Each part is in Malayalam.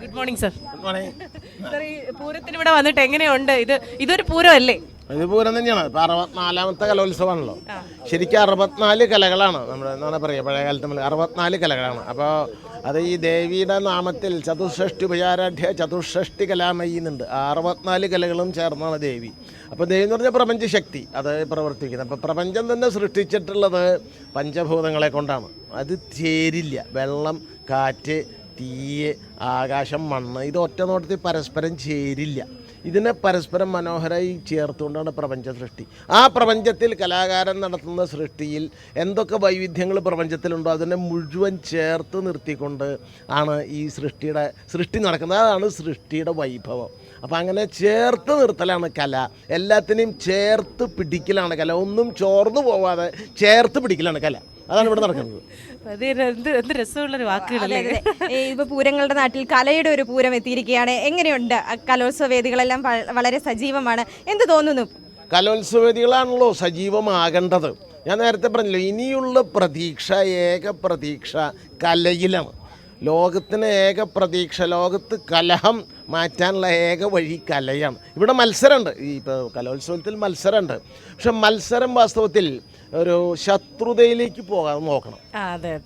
ഗുഡ് മോർണിംഗ് സർ സർ ഈ പൂരത്തിന് ഇവിടെ വന്നിട്ട് എങ്ങനെയുണ്ട്? ഇത് ഇതൊരു പൂരം അല്ലേ ഇത് പൂരം തന്നെയാണ്. ഇപ്പൊ അറുപത്തിനാലാമത്തെ കലോത്സവമാണല്ലോ. ശരിക്കും അറുപത്തിനാല് കലകളാണ് നമ്മുടെ എന്താണ് പറയുക പഴയകാലത്ത് നമ്മൾ അറുപത്തിനാല് കലകളാണ്. അപ്പോൾ അത് ഈ ദേവിയുടെ നാമത്തിൽ ചതുഷ്ഷഷ്ടി ഉപചാരാഠ്യ ചതുഷ്ഷഷ്ടി കലാമയി എന്നുണ്ട് ആ അറുപത്തിനാല് കലകളും ചേർന്നാണ് ദേവി. അപ്പോൾ ദേവി എന്ന് പറഞ്ഞാൽ പ്രപഞ്ചശക്തി അത് പ്രവർത്തിക്കുന്നത് അപ്പോൾ പ്രപഞ്ചം തന്നെ സൃഷ്ടിച്ചിട്ടുള്ളത് പഞ്ചഭൂതങ്ങളെ കൊണ്ടാണ്. അത് ചേരില്ല വെള്ളം കാറ്റ് തീയ് ആകാശം മണ്ണ് ഇത് ഒറ്റ നോട്ടത്തിൽ പരസ്പരം ചേരില്ല. ഇതിനെ പരസ്പരം മനോഹരമായി ചേർത്തുകൊണ്ടാണ് പ്രപഞ്ച സൃഷ്ടി. ആ പ്രപഞ്ചത്തിൽ കലാകാരം നടത്തുന്ന സൃഷ്ടിയിൽ എന്തൊക്കെ വൈവിധ്യങ്ങൾ പ്രപഞ്ചത്തിലുണ്ടോ അതിനെ മുഴുവൻ ചേർത്ത് നിർത്തിക്കൊണ്ട് ആണ് ഈ സൃഷ്ടിയുടെ സൃഷ്ടി നടക്കുന്നത്. അതാണ് സൃഷ്ടിയുടെ വൈഭവം. അപ്പം അങ്ങനെ ചേർത്ത് നിർത്തലാണ് കല. എല്ലാത്തിനെയും ചേർത്ത് പിടിക്കലാണ് കല. ഒന്നും ചോർന്നു പോവാതെ ചേർത്ത് പിടിക്കലാണ് കല. അതാണ് ഇവിടെ നടക്കുന്നത്. അത് എന്ത് എന്ത് രസമുള്ളൊരു വാക്കുകളല്ലേ? അതെ, അതെ. ഈ ഇപ്പൊ പൂരങ്ങളുടെ നാട്ടിൽ കലയുടെ ഒരു പൂരം എത്തിയിരിക്കുകയാണ്. എങ്ങനെയുണ്ട്? കലോത്സവ വേദികളെല്ലാം വളരെ സജീവമാണ്. എന്ത് തോന്നുന്നു? കലോത്സവ വേദികളാണല്ലോ സജീവമാകേണ്ടത്. ഞാൻ നേരത്തെ പറഞ്ഞല്ലോ ഇനിയുള്ള പ്രതീക്ഷ ഏക പ്രതീക്ഷ കലയിലാണ്. ലോകത്തിന് ഏക പ്രതീക്ഷ ലോകത്ത് കലഹം മാറ്റാനുള്ള ഏക വഴി കലയാണ്. ഇവിടെ മത്സരമുണ്ട്. ഈ ഇപ്പോൾ കലോത്സവത്തിൽ മത്സരമുണ്ട്. പക്ഷെ മത്സരം വാസ്തവത്തിൽ ഒരു ശത്രുതയിലേക്ക് പോകാൻ നോക്കണം.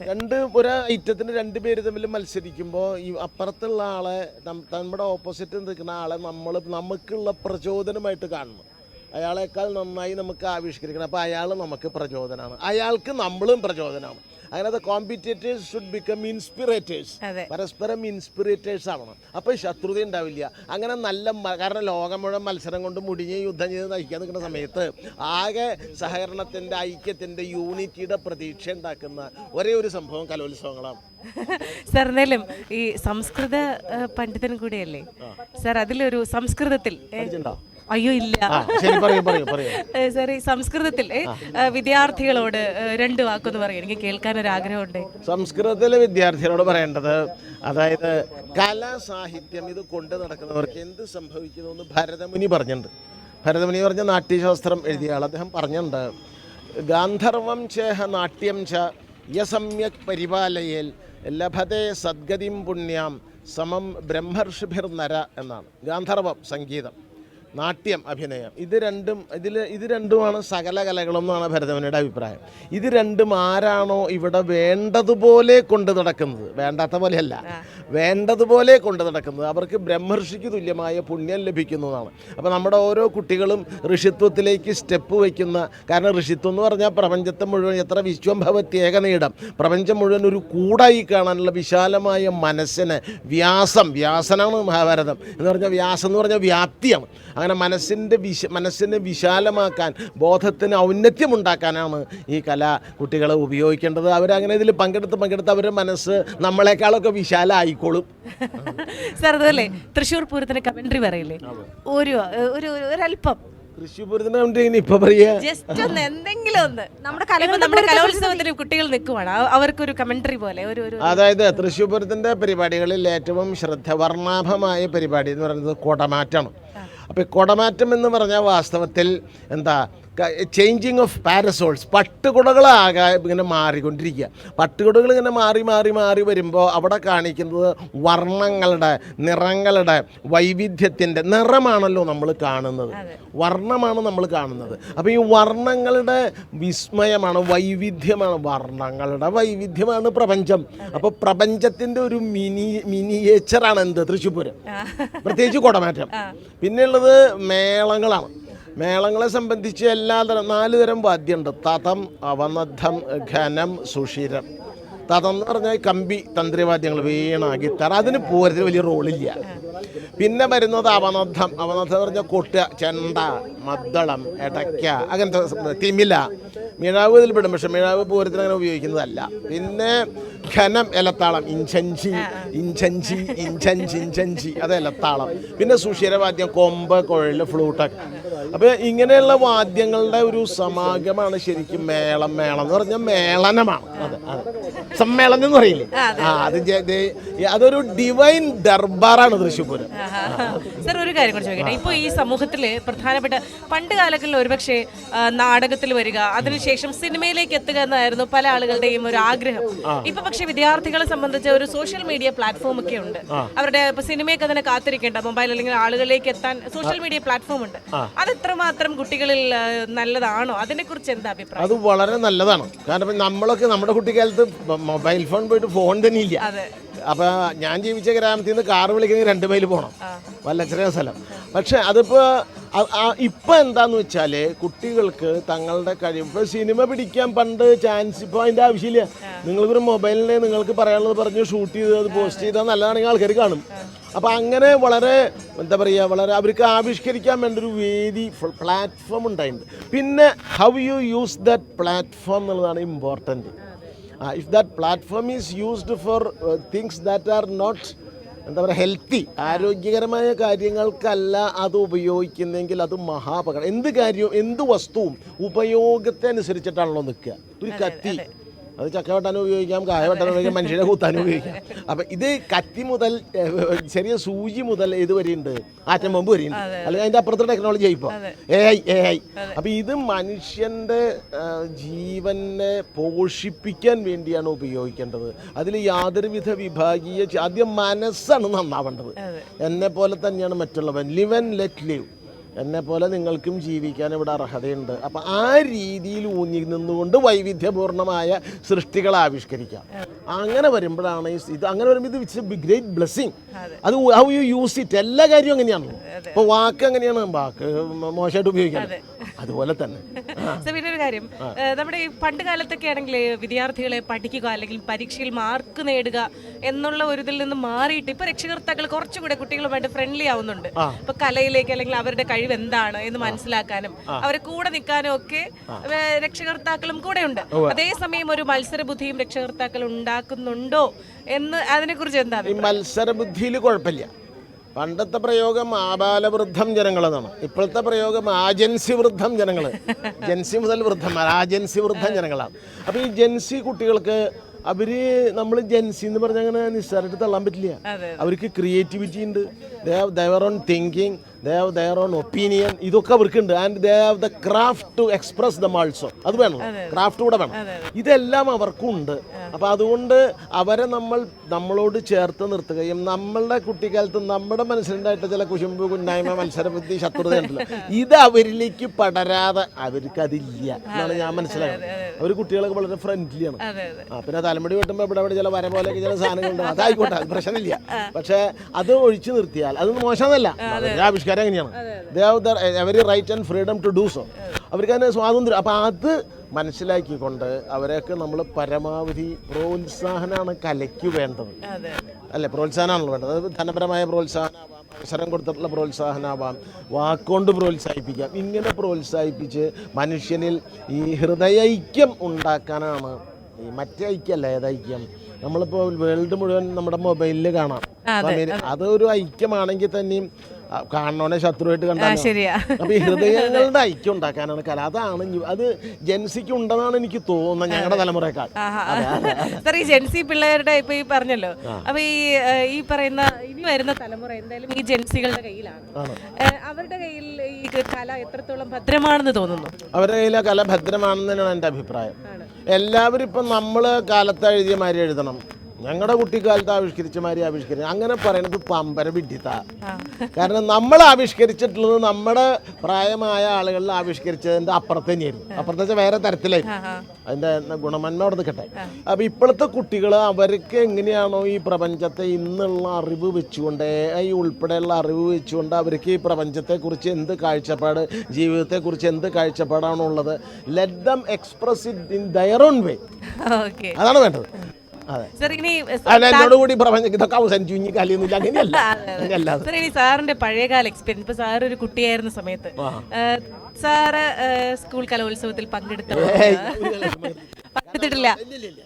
രണ്ട് ഒരു ഐറ്റത്തിന് രണ്ട് പേര് തമ്മിൽ മത്സരിക്കുമ്പോൾ ഈ അപ്പുറത്തുള്ള ആളെ നമ്മുടെ ഓപ്പോസിറ്റ് നിൽക്കുന്ന ആളെ നമ്മൾ നമുക്കുള്ള പ്രചോദനമായിട്ട് കാണണം. അയാളെക്കാൾ നന്നായി നമുക്ക് ആവിഷ്കരിക്കണം. അപ്പോൾ അയാൾ നമുക്ക് പ്രചോദനമാണ്. അയാൾക്ക് നമ്മളും പ്രചോദനമാണ്. അങ്ങനെ കോമ്പറ്റേറ്റേഴ്സ് ഷുഡ് ബിക്കം ഇൻസ്പിറേറ്റേഴ്സ് പരസ്പരം ഇൻസ്പിറേറ്റേഴ്സ് ആവണം. അപ്പോൾ ശത്രുത ഉണ്ടാവില്ല. അങ്ങനെ നല്ല കാരണം ലോകം മുഴുവൻ മത്സരം കൊണ്ട് മുടിഞ്ഞ് യുദ്ധം ചെയ്ത് നയിക്കാൻ നിൽക്കുന്ന സമയത്ത് ആകെ സഹകരണത്തിന്റെ ഐക്യത്തിന്റെ യൂണിറ്റിയുടെ പ്രതീക്ഷ ഉണ്ടാക്കുന്ന ഒരേ ഒരു സംഭവം കലോത്സവങ്ങളാണ്. സാർ എന്തായാലും ഈ സംസ്കൃത പണ്ഡിതൻ കൂടിയല്ലേ? സാർ അതിലൊരു സംസ്കൃതത്തിൽ? അയ്യോ ഇല്ല. ശരി പറയൂ പറയൂ പറയൂ. ഏ, ഈ സംസ്കൃതത്തിൽ വിദ്യാർത്ഥികളോട് രണ്ട് വാക്കൊന്ന് പറയും. എനിക്ക് കേൾക്കാൻ ഒരു ആഗ്രഹമുണ്ട്. സംസ്കൃതത്തിലെ വിദ്യാർത്ഥികളോട് പറയേണ്ടത് അതായത് കലാ സാഹിത്യം ഇത് കൊണ്ട് നടക്കുന്നവർക്ക് എന്ത് സംഭവിക്കുന്നു എന്ന് ഭരതമുനി പറഞ്ഞിട്ടുണ്ട്. ഭരതമുനി പറഞ്ഞ നാട്യശാസ്ത്രം എഴുതിയ ആൾ അദ്ദേഹം പറഞ്ഞിട്ടുണ്ട് ഗാന്ധർവം ചേഹ നാട്യം ച യസമ്യക് പരിപാലയേൽ ലഭതേ സദ്ഗതിം പുണ്യാം സമം ബ്രഹ്മർഷിഭിർ നര എന്നാണ്. ഗാന്ധർവം സംഗീതം. നാട്യം അഭിനയം. ഇത് രണ്ടും ഇതിൽ ഇത് രണ്ടുമാണ് സകല കലകളും എന്നാണ് ഭരതമുനിയുടെ അഭിപ്രായം. ഇത് രണ്ടും ആരാണോ ഇവിടെ വേണ്ടതുപോലെ കൊണ്ട് നടക്കുന്നത്? വേണ്ടാത്ത പോലെയല്ല. വേണ്ടതുപോലെ കൊണ്ട് നടക്കുന്നത്. അവർക്ക് ബ്രഹ്മർഷിക്ക് തുല്യമായ പുണ്യം ലഭിക്കുന്നതാണ് അപ്പോൾ നമ്മുടെ ഓരോ കുട്ടികളും ഋഷിത്വത്തിലേക്ക് സ്റ്റെപ്പ് വയ്ക്കുന്ന കാരണം ഋഷിത്വം എന്ന് പറഞ്ഞാൽ പ്രപഞ്ചത്തെ മുഴുവൻ എത്ര വിശ്വം ഭവത്തി ഏകനീടം പ്രപഞ്ചം മുഴുവൻ ഒരു കൂടായി കാണാനുള്ള വിശാലമായ മനസ്സിന് വ്യാസം വ്യാസനാണ് മഹാഭാരതം. എന്ന് പറഞ്ഞാൽ വ്യാസം എന്ന് പറഞ്ഞാൽ വ്യാപ്തിയാണ്. അങ്ങനെ മനസ്സിന്റെ വിശ മനസ്സിനെ വിശാലമാക്കാൻ ബോധത്തിന് ഔന്നത്യമുണ്ടാക്കാനാണ് ഈ കല കുട്ടികൾ ഉപയോഗിക്കേണ്ടത്. അവരങ്ങനെ ഇതിൽ പങ്കെടുത്ത് പങ്കെടുത്ത് അവരുടെ മനസ്സ് നമ്മളെക്കാളൊക്കെ വിശാലമായിക്കോളും സർ അതല്ലേ തൃശ്ശൂർ പൂരത്തിന് കമൻട്രി പറയില്ലേ? ഒരു ഒരു ഒരു- ഒരല്പം കുട്ടികൾ നിൽക്കുവാണ്. അവർക്കൊരു കമന്ററി പോലെ ഒരു ഒരു അതായത് തൃശ്ശൂർ പൂരത്തിന്റെ പരിപാടികളിൽ ഏറ്റവും ശ്രദ്ധ വർണാഭമായ പരിപാടി എന്ന് പറയുന്നത് കുടമാറ്റമാണ്. അപ്പോൾ കൊടമാറ്റം എന്ന് പറഞ്ഞാൽ വാസ്തവത്തിൽ എന്താ ചേഞ്ചിങ് ഓഫ് പാരസോൾസ് പട്ടുകുടകളാകെ ഇങ്ങനെ മാറിക്കൊണ്ടിരിക്കുക. പട്ടുകുടകൾ ഇങ്ങനെ മാറി മാറി മാറി വരുമ്പോൾ അവിടെ കാണിക്കുന്നത് വർണങ്ങളുടെ നിറങ്ങളുടെ വൈവിധ്യത്തിന്റെ നിറമാണല്ലോ നമ്മൾ കാണുന്നത്. വർണമാണ് നമ്മൾ കാണുന്നത്. അപ്പോൾ ഈ വർണങ്ങളുടെ വിസ്മയമാണ് വൈവിധ്യമാണ്. വർണങ്ങളുടെ വൈവിധ്യമാണ് പ്രപഞ്ചം. അപ്പോൾ പ്രപഞ്ചത്തിന്റെ ഒരു മിനി മിനിയേച്ചറാണ് എന്ത്? തൃശ്ശൂർ പൂരം. പ്രത്യേകിച്ച് കുടമാറ്റം. പിന്നെയുള്ളത് മേളങ്ങളാണ്. മേളങ്ങളെ സംബന്ധിച്ച് എല്ലാ തരം നാല് തരം വാദ്യമുണ്ട്. തഥം അവനദ്ധം ഘനം സുഷിരം. തതം എന്ന് പറഞ്ഞാൽ കമ്പി തന്ത്രിവാദ്യങ്ങൾ വീണ ഗിത്താർ അതിന് പൂരത്തിന് വലിയ റോളില്ല. പിന്നെ വരുന്നത് അവനദ്ധം. അവനദ്ധം എന്ന് പറഞ്ഞാൽ കൊട്ട ചെണ്ട മദ്ദളം എടയ്ക്ക അങ്ങനത്തെ തിമില. മിഴാവ് ഇതിൽ പെടും. പക്ഷെ മിഴാവ് പൂരത്തിന് അങ്ങനെ ഉപയോഗിക്കുന്നതല്ല. പിന്നെ ഖനം എലത്താളം ഇഞ്ചഞ്ചി ഇഞ്ചഞ്ചി ഇഞ്ചഞ്ചി ഇഞ്ചഞ്ചി. അത് എലത്താളം. പിന്നെ സുഷിരവാദ്യം കൊമ്പ് കുഴൽ ഫ്ലൂട്ടൊക്കെ. അപ്പോൾ ഇങ്ങനെയുള്ള വാദ്യങ്ങളുടെ ഒരു സമാഗമാണ് ശരിക്കും മേളം. മേളം എന്ന് പറഞ്ഞാൽ മേളനമാണ്. അതെ അതെ. സമ്മേളനം എന്ന് പറയില്ലേ? ആ അത് അതൊരു ഡിവൈൻ ദർബാറാണ് തൃശ്ശൂർ പൂരം സർ ഒരു കാര്യം കൂടി ചോദിക്കട്ടെ. ഇപ്പോൾ ഈ സമൂഹത്തിൽ പ്രധാനപ്പെട്ട പണ്ട് കാലങ്ങളിൽ ഒരുപക്ഷെ നാടകത്തിൽ വരിക അതിനുശേഷം സിനിമയിലേക്ക് എത്തുക എന്നായിരുന്നു പല ആളുകളുടെയും ഒരു ആഗ്രഹം. ഇപ്പൊ പക്ഷെ വിദ്യാർത്ഥികളെ സംബന്ധിച്ച് ഒരു സോഷ്യൽ മീഡിയ പ്ലാറ്റ്ഫോം ഒക്കെ ഉണ്ട്. അവരുടെ ഇപ്പൊ സിനിമയൊക്കെ തന്നെ കാത്തിരിക്കേണ്ട മൊബൈൽ അല്ലെങ്കിൽ ആളുകളിലേക്ക് എത്താൻ സോഷ്യൽ മീഡിയ പ്ലാറ്റ്ഫോം ഉണ്ട്. അത് എത്രമാത്രം കുട്ടികളിൽ നല്ലതാണോ? അതിനെ കുറിച്ച് എന്താ അഭിപ്രായം? അത് വളരെ നല്ലതാണ്. കാരണം നമ്മളൊക്കെ നമ്മുടെ കുട്ടിക്കാലത്ത് മൊബൈൽ ഫോൺ പോയിട്ട് ഫോൺ തന്നെ ഇല്ല അപ്പോൾ ഞാൻ ജീവിച്ച ഗ്രാമത്തിൽ നിന്ന് കാർ വിളിക്കണമെങ്കിൽ രണ്ട് മൈൽ പോകണം വല്ലച്ചറിയ സ്ഥലം. പക്ഷെ അതിപ്പോൾ ഇപ്പം എന്താന്ന് വെച്ചാൽ കുട്ടികൾക്ക് തങ്ങളുടെ കഴിവ് ഇപ്പോൾ സിനിമ പിടിക്കാൻ പണ്ട് ചാൻസ് ഇപ്പോൾ അതിന്റെ ആവശ്യമില്ല. നിങ്ങൾക്കൊരു മൊബൈലിനെ നിങ്ങൾക്ക് പറയാനുള്ളത് പറഞ്ഞ് ഷൂട്ട് ചെയ്ത് അത് പോസ്റ്റ് ചെയ്താൽ നല്ലതാണെങ്കിൽ ആൾക്കാർ കാണും. അപ്പോൾ അങ്ങനെ വളരെ എന്താ പറയുക വളരെ അവർക്ക് ആവിഷ്കരിക്കാൻ വേണ്ട ഒരു വേദി പ്ലാറ്റ്ഫോം ഉണ്ടായിട്ടുണ്ട്. പിന്നെ how you use that platform എന്നുള്ളതാണ് important if that platform is used for things that are not എന്താ പറയുക ഹെൽത്തി ആരോഗ്യകരമായ കാര്യങ്ങൾക്കല്ല അത് ഉപയോഗിക്കുന്നെങ്കിൽ അത് മഹാപകടം. എന്ത് കാര്യവും എന്ത് വസ്തുവും ഉപയോഗത്തെ അനുസരിച്ചിട്ടാണല്ലോ നിൽക്കുക. ഒരു കത്തി. അത് ചക്ക വെട്ടാനും ഉപയോഗിക്കാം കായ വെട്ടാനും ഉപയോഗിക്കാം മനുഷ്യരെ കുത്താനും ഉപയോഗിക്കാം. അപ്പം ഇത് കത്തി മുതൽ ചെറിയ സൂചി മുതൽ ഇത് വരെയുണ്ട്. ആറ്റം ബോംബ് വരെയുണ്ട്. അല്ലെങ്കിൽ അതിന്റെ അപ്പുറത്തെ ടെക്നോളജി ഇപ്പോൾ എ ഐ എ ഐ അപ്പം ഇത് മനുഷ്യന്റെ ജീവനെ പോഷിപ്പിക്കാൻ വേണ്ടിയാണ് ഉപയോഗിക്കേണ്ടത്. അതിൽ യാതൊരുവിധ വിഭാഗീയ ആദ്യം മനസ്സാണ് നന്നാവേണ്ടത്. എന്നെ പോലെ തന്നെയാണ് മറ്റുള്ളവൻ. ലിവ് ആൻഡ് ലെറ്റ് ലിവ് എന്നെ പോലെ നിങ്ങൾക്കും ജീവിക്കാൻ ഇവിടെ അർഹതയുണ്ട്. അപ്പം ആ രീതിയിൽ ഊന്നി നിന്നുകൊണ്ട് വൈവിധ്യപൂർണമായ സൃഷ്ടികൾ ആവിഷ്കരിക്കാം. അങ്ങനെ വരുമ്പോഴാണ് ഇത് അങ്ങനെ വരുമ്പോൾ ഇത് ഇറ്റ്സ് എ ഗ്രേറ്റ് ബ്ലെസ്സിങ് അത്. ഹൗ യു യൂസ് ഇറ്റ് എല്ലാ കാര്യവും അങ്ങനെയാണല്ലോ അപ്പോൾ വാക്ക് എങ്ങനെയാണ് വാക്ക് മോശമായിട്ട് ഉപയോഗിക്കാം അതുപോലെ തന്നെ. പിന്നെ ഒരു കാര്യം. നമ്മുടെ ഈ പണ്ട് കാലത്തൊക്കെ ആണെങ്കിൽ വിദ്യാർത്ഥികളെ പഠിക്കുക അല്ലെങ്കിൽ പരീക്ഷയിൽ മാർക്ക് നേടുക എന്നുള്ള ഒരു ഇതിൽ നിന്ന് മാറിയിട്ട് ഇപ്പൊ രക്ഷകർത്താക്കൾ കുറച്ചുകൂടെ കുട്ടികളുമായിട്ട് ഫ്രണ്ട്ലി ആവുന്നുണ്ട്. ഇപ്പൊ കലയിലേക്ക് അല്ലെങ്കിൽ അവരുടെ കഴിവ് എന്താണ് എന്ന് മനസ്സിലാക്കാനും അവരെ കൂടെ നിൽക്കാനും ഒക്കെ രക്ഷകർത്താക്കളും കൂടെ ഉണ്ട്. അതേസമയം ഒരു മത്സര ബുദ്ധിയും രക്ഷകർത്താക്കൾ ഉണ്ടാക്കുന്നുണ്ടോ എന്ന് അതിനെ കുറിച്ച് എന്താ ഈ മത്സരബുദ്ധിയിൽ കുഴപ്പമില്ല. പണ്ടത്തെ പ്രയോഗം ആബാലവൃദ്ധം ജനങ്ങളെന്നാണ്. ഇപ്പോഴത്തെ പ്രയോഗം ആജൻസി വൃദ്ധം ജനങ്ങൾ ജൻസി മുതൽ വൃദ്ധം ആജൻസി വൃദ്ധം ജനങ്ങളാണ്. അപ്പോൾ ഈ ജൻസി കുട്ടികൾക്ക് അവർ നമ്മൾ ജൻസി എന്ന് പറഞ്ഞാൽ അങ്ങനെ നിസ്സാരമായിട്ട് തള്ളാൻ പറ്റില്ല. അവർക്ക് ക്രിയേറ്റിവിറ്റി ഉണ്ട്. They have their own thinking they have their own opinion ഇതൊക്കെ അവർക്കുണ്ട്. And they have the craft to express them also അത് വേണം? ക്രാഫ്റ്റ് കൂടെ വേണം. ഇതെല്ലാം അവർക്കും ഉണ്ട് അപ്പോൾ അതുകൊണ്ട് അവരെ നമ്മൾ നമ്മളോട് ചേർത്ത് നിർത്തുകയും നമ്മളുടെ കുട്ടിക്കാലത്ത് നമ്മുടെ മനസ്സിലുണ്ടായിട്ട് ചില കുശുമ്പ് കുന്നായ്മ മത്സരബുദ്ധി ശത്രുത ഉണ്ടല്ലോ. ഇത് അവരിലേക്ക് പടരാതെ അവർക്ക് അതില്ല എന്നാണ് ഞാൻ മനസ്സിലാക്കുന്നത്. അവർ കുട്ടികളൊക്കെ വളരെ ഫ്രണ്ട്ലിയാണ് ആ പിന്നെ തലമുടി വെട്ടുമ്പോൾ ഇവിടെ ഇവിടെ ചില വര പോലെയൊക്കെ ചില സാധനങ്ങളുണ്ട്. അതായിക്കോട്ടെ അത് പ്രശ്നമില്ല. പക്ഷേ അത് ഒഴിച്ചു നിർത്തിയാൽ അത് മോശമെന്നല്ല ആവിഷ്കാരം എങ്ങനെയാണ് they have their every right and freedom to do so അവർക്ക് അതിന് സ്വാതന്ത്ര്യം. അപ്പോൾ അത് മനസ്സിലാക്കിക്കൊണ്ട് അവരെയൊക്കെ നമ്മൾ പരമാവധി പ്രോത്സാഹനമാണ് കലയ്ക്ക് വേണ്ടത്. അല്ലേ? പ്രോത്സാഹനമാണല്ലോ വേണ്ടത്. അതായത് ധനപരമായ പ്രോത്സാഹനമാവാം അവസരം കൊടുത്തിട്ടുള്ള പ്രോത്സാഹനമാവാം വാക്കുകൊണ്ട് പ്രോത്സാഹിപ്പിക്കാം. ഇങ്ങനെ പ്രോത്സാഹിപ്പിച്ച് മനുഷ്യനിൽ ഈ ഹൃദയൈക്യം ഉണ്ടാക്കാനാണ് ഈ മറ്റേ ഐക്യമല്ല ഏതൈക്യം നമ്മളിപ്പോൾ വേൾഡ് മുഴുവൻ നമ്മുടെ മൊബൈലിൽ കാണാം. അതൊരു ഐക്യമാണെങ്കിൽ തന്നെയും കാണണോനെ ശത്രുവായിട്ട് കണ്ടാൽ ശരിയാ. അപ്പൊ ഈ ഹൃദയങ്ങളുടെ ഐക്യം ഉണ്ടാക്കാനാണ് കല. അതാണ് അത് ജെൻസിക്ക് ഉണ്ടെന്നാണ് എനിക്ക് തോന്നുന്നത് ഞങ്ങളുടെ തലമുറയേക്കാൾ. സാർ ഈ ജെൻസി പിള്ളേരുടെ ഇപ്പൊ ഈ പറഞ്ഞല്ലോ. അപ്പൊ ഈ ഈ പറയുന്ന ഇനി വരുന്ന തലമുറ എന്തായാലും ഈ ജെൻസികളുടെ കയ്യിലാണ്. അവരുടെ കയ്യിൽ ഈ കല എത്രത്തോളം ഭദ്രമാണെന്ന് തോന്നുന്നു? അവരുടെ കയ്യിലെ കല ഭദ്രമാണെന്ന് തന്നെയാണ് എന്റെ അഭിപ്രായം. എല്ലാവരും ഇപ്പം നമ്മൾ കാലത്ത് എഴുതിയ മാതിരി എഴുതണം. ഞങ്ങളുടെ കുട്ടിക്കാലത്ത് ആവിഷ്കരിച്ച മാതിരി ആവിഷ്കരിച്ചു അങ്ങനെ പറയണത് പമ്പര വിഡിത്ത കാരണം നമ്മൾ ആവിഷ്കരിച്ചിട്ടുള്ളത് നമ്മുടെ പ്രായമായ ആളുകളിൽ ആവിഷ്കരിച്ചതിന്റെ അപ്പുറത്ത് തന്നെയായിരുന്നു. അപ്പുറത്തെ വെച്ചാൽ വേറെ തരത്തിലായിരുന്നു അതിന്റെ ഗുണമന്മ അവിടെ നിൽക്കട്ടെ അപ്പോൾ ഇപ്പോഴത്തെ കുട്ടികൾ അവർക്ക് എങ്ങനെയാണോ ഈ പ്രപഞ്ചത്തെ ഇന്നുള്ള അറിവ് വെച്ചുകൊണ്ട് ഈ ഉൾപ്പെടെയുള്ള അറിവ് വെച്ചുകൊണ്ട് അവർക്ക് ഈ പ്രപഞ്ചത്തെക്കുറിച്ച് എന്ത് കാഴ്ചപ്പാട് ജീവിതത്തെക്കുറിച്ച് എന്ത് കാഴ്ചപ്പാടാണുള്ളത് let them express it in their own way അതാണ് വേണ്ടത്. സാർ ഇനി അല്ല എന്നോട് കൂടി ഇതൊക്കെ കലിയൊന്നുമില്ല അങ്ങനെയല്ല. സാർ ഇനി സാറിന്റെ പഴയകാല എക്സ്പീരിയൻസ് ഇപ്പൊ സാർ ഒരു കുട്ടിയായിരുന്ന സമയത്ത് സാറ് സ്കൂൾ കലോത്സവത്തിൽ പങ്കെടുത്ത പങ്കെടുത്തിട്ടില്ല.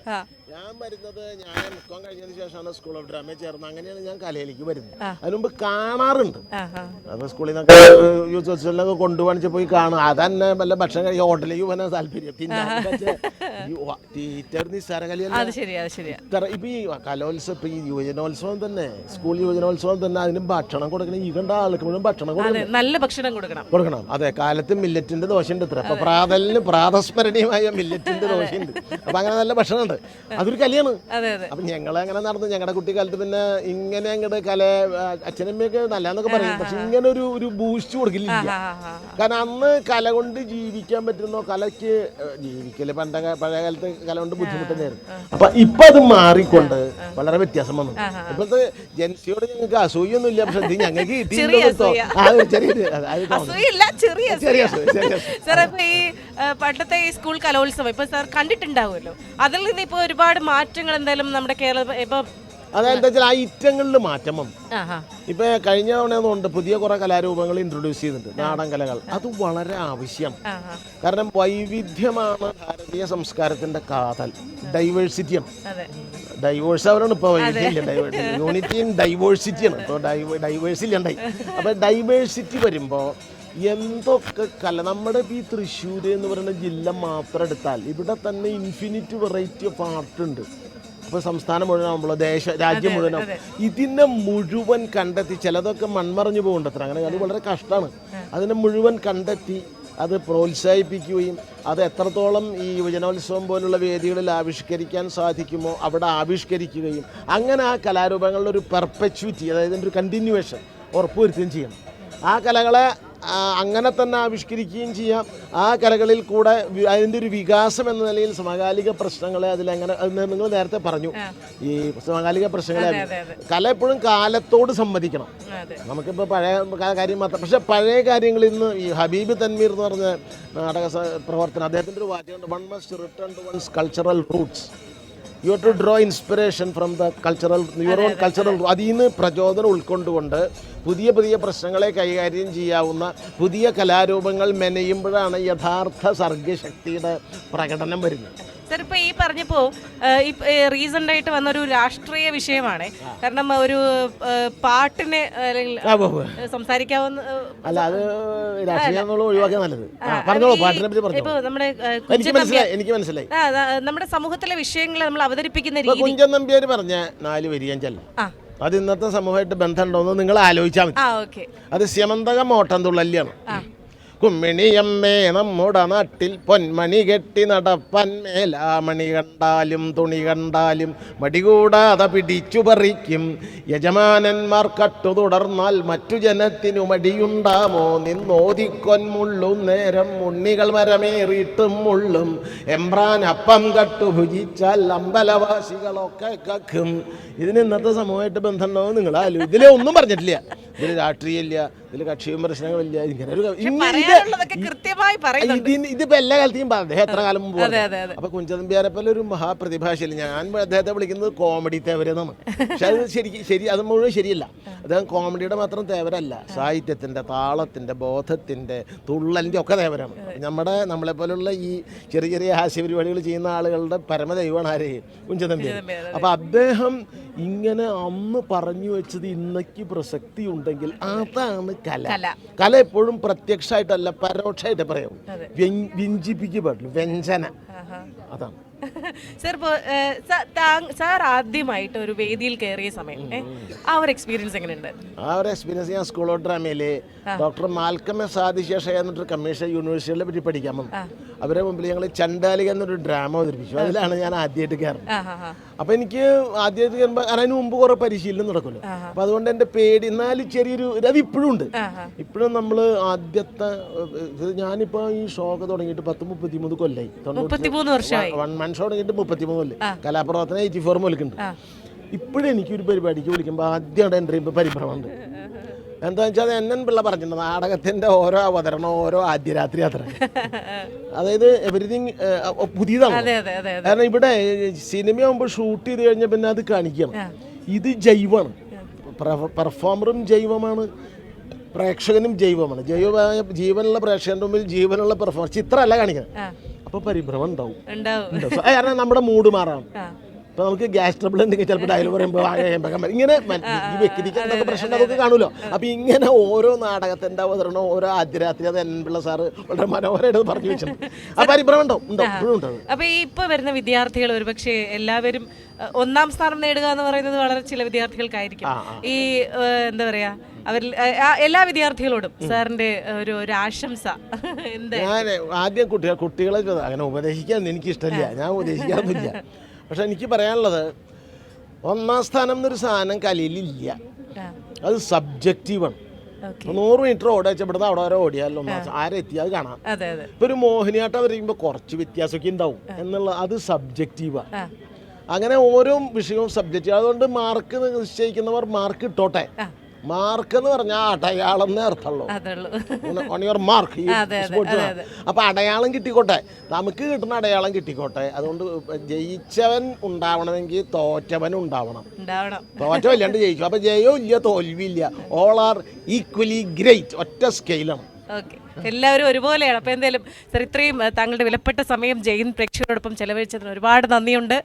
ആ. ഞാൻ വരുന്നത് ഞാൻ മുക്കം കഴിഞ്ഞതിന് ശേഷമാണ് സ്കൂൾ ഓഫ് ഡ്രാമയിൽ ചേർന്ന്. അങ്ങനെയാണ് ഞാൻ കലയിലേക്ക് വരുന്നത്. അതിന് മുമ്പ് കാണാറുണ്ട്. അപ്പൊ സ്കൂളിൽ നിന്നൊക്കെ യൂത്ത് ഫെസ്റ്റിവലിനൊക്കെ കൊണ്ടുപോണിച്ച് പോയി കാണും. അതന്നെ വല്ല ഭക്ഷണം കഴിക്കാൻ ഹോട്ടലിലേക്ക് പോകാൻ താല്പര്യം. പിന്നെ ടീച്ചർ നിസ്സാര കലിയല്ല. ഇപ്പൊ ഈ കലോത്സവം ഇപ്പൊ ഈ യുവജനോത്സവം തന്നെ സ്കൂൾ യുവജനോത്സവം തന്നെ അതിന് ഭക്ഷണം കൊടുക്കണം. ഈ കണ്ട ആൾക്ക് മുഴുവൻ ഭക്ഷണം കൊടുക്കണം. അതെ നല്ല ഭക്ഷണം കൊടുക്കണം. കൊടുക്കണം. അതെ കാലത്ത് മില്ലറ്റിന്റെ ദോശയുണ്ട് ഇത്ര. അപ്പൊ പ്രാതലിന് പ്രാതസ്മരണീയമായ മില്ലറ്റിന്റെ ദോശയുണ്ട്. അപ്പൊ അങ്ങനെ നല്ല ഭക്ഷണമുണ്ട്. അത് അതൊരു കലയാണ്. അപ്പൊ ഞങ്ങളെ അങ്ങനെ നടന്നു. ഞങ്ങളുടെ കുട്ടിക്കാലത്ത് പിന്നെ ഇങ്ങനെ അങ്ങോട്ട് കല അച്ഛനമ്മയൊക്കെ നല്ലതെന്നൊക്കെ പറയും. പക്ഷെ ഇങ്ങനെ ഒരു ഒരു ബൂസ്റ്റ് കൊടുക്കില്ല. കാരണം അന്ന് കല കൊണ്ട് ജീവിക്കാൻ പറ്റുന്നോ കലയ്ക്ക് ജീവിക്കൽ പണ്ട പഴയ കാലത്ത് കല കൊണ്ട് ബുദ്ധിമുട്ടുന്നതായിരുന്നു അപ്പൊ ഇപ്പൊ അത് മാറിക്കൊണ്ട് വളരെ വ്യത്യാസം വന്നു. ഇപ്പോഴത്തെ ജെൻസിയോട് ഞങ്ങൾക്ക് അസൂയൊന്നും ഇല്ല പക്ഷെ ഞങ്ങൾക്ക് കിട്ടിയില്ല ചെറിയ ചെറിയ ചെറിയ ഇപ്പൊ പണ്ടത്തെ ഈ സ്കൂൾ കലോത്സവം ഇപ്പൊ സാർ കണ്ടിട്ടുണ്ടാവുമല്ലോ. അതിൽ നിന്ന് ഇപ്പൊ ഒരുപാട് മാറ്റങ്ങൾ എന്തായാലും നമ്മുടെ കേരള ഇപ്പൊ അതായത് ആ ഇറ്റങ്ങളിൽ മാറ്റം വന്നു. ഇപ്പൊ കഴിഞ്ഞ തവണ പുതിയ കുറെ കലാരൂപങ്ങൾ ഇൻട്രൊഡ്യൂസ് ചെയ്തിട്ടുണ്ട്. നാടൻ കലകൾ. അത് വളരെ ആവശ്യം. കാരണം വൈവിധ്യമാണ് ഭാരതീയ സംസ്കാരത്തിന്റെ കാതൽ. ഡൈവേഴ്സിറ്റിയാണ് ഡൈവേഴ്സ് അവരാണ് ഇപ്പോൾ വൈവിധ്യമില്ല. ഡൈവേഴ്സ് യൂണിറ്റിയും ഡൈവേഴ്സിറ്റിയാണ് ഇപ്പോൾ ഡൈവേഴ്സ് ഇല്ലണ്ടായി. അപ്പോൾ ഡൈവേഴ്സിറ്റി വരുമ്പോൾ എന്തൊക്കെ കല? നമ്മുടെ ഇപ്പോൾ ഈ തൃശ്ശൂർ എന്ന് പറയുന്ന ജില്ല മാത്രം എടുത്താൽ ഇവിടെ തന്നെ ഇൻഫിനിറ്റ് വെറൈറ്റി ഓഫ് ആർട്ട് ഉണ്ട്. അപ്പോൾ സംസ്ഥാനം മുഴുവനാകുമ്പോൾ ദേശ രാജ്യം മുഴുവനാകും ഇതിനെ മുഴുവൻ കണ്ടെത്തി ചിലതൊക്കെ മൺമറഞ്ഞു പോകുന്നുണ്ട് അങ്ങനെ അത് വളരെ കഷ്ടമാണ്. അതിനെ മുഴുവൻ കണ്ടെത്തി അത് പ്രോത്സാഹിപ്പിക്കുകയും അത് എത്രത്തോളം ഈ യുവജനോത്സവം പോലുള്ള വേദികളിൽ ആവിഷ്കരിക്കാൻ സാധിക്കുമോ അവിടെ ആവിഷ്കരിക്കുകയും അങ്ങനെ ആ കലാരൂപങ്ങളുടെ ഒരു പെർപ്പച്വിറ്റി അതായത് ഒരു കണ്ടിന്യൂവേഷൻ ഉറപ്പുവരുത്തുകയും ചെയ്യണം. ആ കലകളെ അങ്ങനെ തന്നെ ആവിഷ്കരിക്കുകയും ചെയ്യാം. ആ കലകളിൽ കൂടെ അതിന്റെ ഒരു വികാസം എന്ന നിലയിൽ സമകാലിക പ്രശ്നങ്ങളെ അതിലെങ്ങനെ അത് നിങ്ങൾ നേരത്തെ പറഞ്ഞു. ഈ സമകാലിക പ്രശ്നങ്ങളെ കല എപ്പോഴും കാലത്തോട് സമ്മതിക്കണം. അതെ. നമുക്കിപ്പോൾ പഴയ കാര്യം മാത്രം പക്ഷേ പഴയ കാര്യങ്ങളിൽ നിന്ന് ഈ ഹബീബ് തൻമീർ എന്ന് പറഞ്ഞ നാടക പ്രവർത്തനം അദ്ദേഹത്തിന്റെ ഒരു വാചകം one must return to one's cultural roots you to draw inspiration from the cultural your own cultural അതിൽ നിന്ന് പ്രചോദനം ഉൾക്കൊണ്ടുകൊണ്ട് പുതിയ പുതിയ പ്രശ്നങ്ങളെ കൈകാര്യം ചെയ്യാവുന്ന പുതിയ കലാരൂപങ്ങൾ മെനയുമ്പോഴാണ് യഥാർത്ഥ സർഗശക്തിയുടെ പ്രകടനം വരുന്നത്. സാർ ഇപ്പൊ ഈ പറഞ്ഞപ്പോ റീസെന്റ് ആയിട്ട് വന്ന ഒരു രാഷ്ട്രീയ വിഷയമാണ്. കാരണം ഒരു പാട്ടിനെ. സംസാരിക്കാവുന്ന അല്ല അത് നല്ലത്. നമ്മുടെ എനിക്ക് മനസ്സിലായി നമ്മുടെ സമൂഹത്തിലെ വിഷയങ്ങൾ നമ്മൾ അവതരിപ്പിക്കുന്ന രീതി. കുഞ്ചൻ നമ്പ്യാർ പറഞ്ഞ നാല് ആ. അത് ഇന്നത്തെ സമൂഹമായിട്ട് ബന്ധമുണ്ടോ എന്ന് നിങ്ങൾ ആലോചിച്ചാൽ മതി. അത് സ്യമന്തകം ഓട്ടം തുള്ളല്ലാണ് കുമ്മിണിയമ്മേ നമ്മുടെ നാട്ടിൽ പൊന്മണി കെട്ടി നടപ്പൻ മേലാമണി കണ്ടാലും തുണി കണ്ടാലും മടികൂടാതെ പിടിച്ചു പറിക്കും. യജമാനന്മാർ കട്ടു തുടർന്നാൽ മറ്റു ജനത്തിനു മടിയുണ്ടാമോ? നിന്നോതിക്കൊന്മുള്ളും നേരം ഉണ്ണികൾ മരമേറിയിട്ടും മുള്ളും. എംബ്രാൻ അപ്പം കട്ടു ഭുജിച്ചാൽ അമ്പലവാസികളൊക്കെ കക്കും. ഇതിന് ഇന്നത്തെ സമൂഹമായിട്ട് ബന്ധമുണ്ടോ നിങ്ങൾ ആലോ ഇതിലെ ഒന്നും പറഞ്ഞിട്ടില്ല. ഇതിൽ രാഷ്ട്രീയമില്ല ഇതിൽ കക്ഷി വിമർശനങ്ങളില്ല ഇങ്ങനെ ഒരു ഇതിന് ഇതിപ്പോ എല്ലാ കാലത്തെയും പറ- അദ്ദേഹം എത്ര കാലം മുമ്പ് അപ്പൊ കുഞ്ചതമ്പിയാരെ പോലെ ഒരു മഹാപ്രതിഭാശാലി. ഞാൻ അദ്ദേഹത്തെ വിളിക്കുന്നത് കോമഡി തേവരെന്നാണ്. പക്ഷെ അത് ശരി ശരി അത് മുഴുവൻ ശരിയല്ല. അദ്ദേഹം കോമഡിയുടെ മാത്രം തേവരല്ല. സാഹിത്യത്തിന്റെ താളത്തിന്റെ ബോധത്തിന്റെ തുള്ളലിന്റെ ഒക്കെ തേവരാണ്. നമ്മുടെ നമ്മളെ പോലുള്ള ഈ ചെറിയ ചെറിയ ഹാസ്യ പരിപാടികൾ ചെയ്യുന്ന ആളുകളുടെ പരമദൈവമാണ് ആര്? കുഞ്ചതമ്പിയാർ അപ്പൊ അദ്ദേഹം ഇങ്ങനെ അന്ന് പറഞ്ഞു വെച്ചത് ഇന്നയ്ക്ക് പ്രസക്തി ഉണ്ടെങ്കിൽ അതാണ് കല. കല. എപ്പോഴും പ്രത്യക്ഷമായിട്ടല്ല പരോക്ഷമായിട്ട് പറയാം. വ്യഞ്ജിപ്പിക്കുക പാടില്ല വ്യഞ്ജന. അതാണ്. സർ ഇപ്പോ ഏഹ്, സാ- താങ്- സാർ ആദ്യമായിട്ട് ഒരു വേദിയിൽ കയറിയ സമയം ആ ഒരു എക്സ്പീരിയൻസ് എങ്ങനെയുണ്ട്? ആ ഒരു എക്സ്പീരിയൻസ് ഞാൻ സ്കൂൾ ഓഫ് ഡ്രാമയിൽ ഡോക്ടർ മാൽക്കമ്മ സാധിശേഷ എന്നിട്ടൊരു എന്നൊരു കമ്മീഷൻ യൂണിവേഴ്സിറ്റികളെ പറ്റി പഠിക്കാൻ വന്നു. അവരെ മുമ്പിൽ ഞങ്ങൾ ചണ്ടാലിക എന്നൊരു ഡ്രാമ അവതരിപ്പിച്ചു. അതിലാണ് ഞാൻ ആദ്യമായിട്ട് കയറുന്നത്. അപ്പൊ എനിക്ക് ആദ്യമായിട്ട് കയറുമ്പോൾ അതിന് മുമ്പ് കുറെ പരിശീലനം നടക്കുമല്ലോ. അപ്പൊ അതുകൊണ്ട് എന്റെ പേടി എന്നാലും ചെറിയൊരു അത് ഇപ്പോഴും ഉണ്ട്. ഇപ്പോഴും നമ്മൾ ആദ്യത്തെ ഞാനിപ്പോ ഈ ഷോക്ക് തുടങ്ങിയിട്ട് പത്ത് മുപ്പത്തിമൂന്ന് കൊല്ലായി. വൺ മന്ത് ഷോ തുടങ്ങിയിട്ട് മുപ്പത്തിമൂന്ന് കൊല്ലം കലാപ്രവർത്തനം എയ്റ്റി ഫോർ മുതൽക്കുണ്ട്. ഇപ്പോഴും എനിക്കൊരു പരിപാടിക്ക് വിളിക്കുമ്പോൾ ആദ്യമായിട്ട് എന്റെ ഇപ്പോൾ പരിഭ്രമമുണ്ട് എന്താ വെച്ചാൽ എൻ എൻ പിള്ള പറഞ്ഞിട്ടുണ്ട് നാടകത്തിന്റെ ഓരോ അവതരണം ഓരോ ആദ്യ രാത്രി യാത്ര. അതായത് എവറിഥിങ് പുതിയതാണ്. കാരണം ഇവിടെ സിനിമയാകുമ്പോൾ ഷൂട്ട് ചെയ്ത് കഴിഞ്ഞാൽ പിന്നെ അത് കാണിക്കണം. ഇത് ജൈവമാണ്. പെർഫോമറും ജൈവമാണ്. പ്രേക്ഷകനും ജൈവമാണ്. ജൈവമായ ജീവനുള്ള പ്രേക്ഷകന്റെ മുമ്പിൽ ജീവനുള്ള പെർഫോമൻസ് ചിത്രമല്ല കാണിക്കുന്നത് അപ്പോൾ പരിഭ്രമം ഉണ്ടാവും. കാരണം നമ്മുടെ മൂഡ് മാറാം. നമുക്ക് ഗ്യാസ് ട്രബിൾ ഉണ്ടെങ്കിൽ ചിലപ്പോൾ ഡയൽ പറയുമ്പോൾ വാഴയമ്പകം ഇങ്ങനെ ഈ വ്യക്തിക്ക് എന്തൊക്കെ പ്രശ്നം നമുക്ക് കാണുമല്ലോ അപ്പൊ ഇങ്ങനെ ഓരോ നാടകത്തിന്റെ അവതരണം ഓരോ അതിരാത്രി രാത്രി അത് എൻപിള്ള സാറ് വളരെ മനോഹരമായിട്ട് പറഞ്ഞു വെച്ചിട്ടുണ്ട്. ആ പരിഭ്രമം ഉണ്ടോ? ഉണ്ടോ? ഇപ്പോഴും ഉണ്ടാവും അപ്പൊ ഈ ഇപ്പൊ വരുന്ന വിദ്യാർത്ഥികൾ ഒരുപക്ഷെ എല്ലാവരും ഒന്നാം സ്ഥാനം നേടുക എന്ന് പറയുന്നത് വളരെ ചില വിദ്യാർത്ഥികൾക്കായിരിക്കും. ഈ എന്താ പറയാ അവരിൽ എല്ലാ വിദ്യാർത്ഥികളോടും സാറിന്റെ ഒരു ഒരു ആശംസ. എന്താ? ഞാൻ ആദ്യം കുട്ടികൾ കുട്ടികളെ അങ്ങനെ ഉപദേശിക്കാൻ എനിക്ക് ഇഷ്ടമില്ല ഞാൻ ഉപദേശിക്കാറൊന്നുമില്ല. പക്ഷെ എനിക്ക് പറയാനുള്ളത് ഒന്നാം സ്ഥാനം എന്നൊരു സാധനം കലയിലില്ല. അത് സബ്ജക്റ്റീവാണ് നൂറ് മീറ്റർ ഓടി വെച്ചാൽ ഇവിടുന്ന് അവിടെ വരെ ഓടിയാലോ? ആരെത്തി അത് കാണാം. ഇപ്പൊ ഒരു മോഹിനിയാട്ടം വരയ്ക്കുമ്പോൾ കുറച്ച് വ്യത്യാസമൊക്കെ ഉണ്ടാവും. എന്നുള്ള അത് സബ്ജക്റ്റീവാണ് അങ്ങനെ ഓരോ വിഷയവും സബ്ജക്റ്റീവ് അതുകൊണ്ട് മാർക്ക് നിശ്ചയിക്കുന്നവർ മാർക്ക് ഇട്ടോട്ടെ. മാർക്ക് എന്ന് പറഞ്ഞാൽ അടയാളം എന്നേ ഓൺ യുവർ മാർക്ക്. അപ്പൊ അടയാളം കിട്ടിക്കോട്ടെ. നമുക്ക് കിട്ടുന്ന അടയാളം കിട്ടിക്കോട്ടെ. അതുകൊണ്ട് ജയിച്ചവൻ ഉണ്ടാവണമെങ്കിൽ തോറ്റവൻ ഉണ്ടാവണം. ഉണ്ടാവണം. ജയിക്കും അപ്പൊ ജയവും ഇല്ല തോൽവില്ല ഓൾ ആർ ഈക്വലി ഗ്രേറ്റ് ഒറ്റ സ്കെയിലാണ് ഓക്കെ എല്ലാവരും ഒരുപോലെയാണ്. അപ്പോൾ എന്തായാലും സർ ഇത്രയും താങ്കളുടെ വിലപ്പെട്ട സമയം ജയിൻ പ്രേക്ഷകരോടൊപ്പം ചെലവഴിച്ചതിന് ഒരുപാട് നന്ദിയുണ്ട്.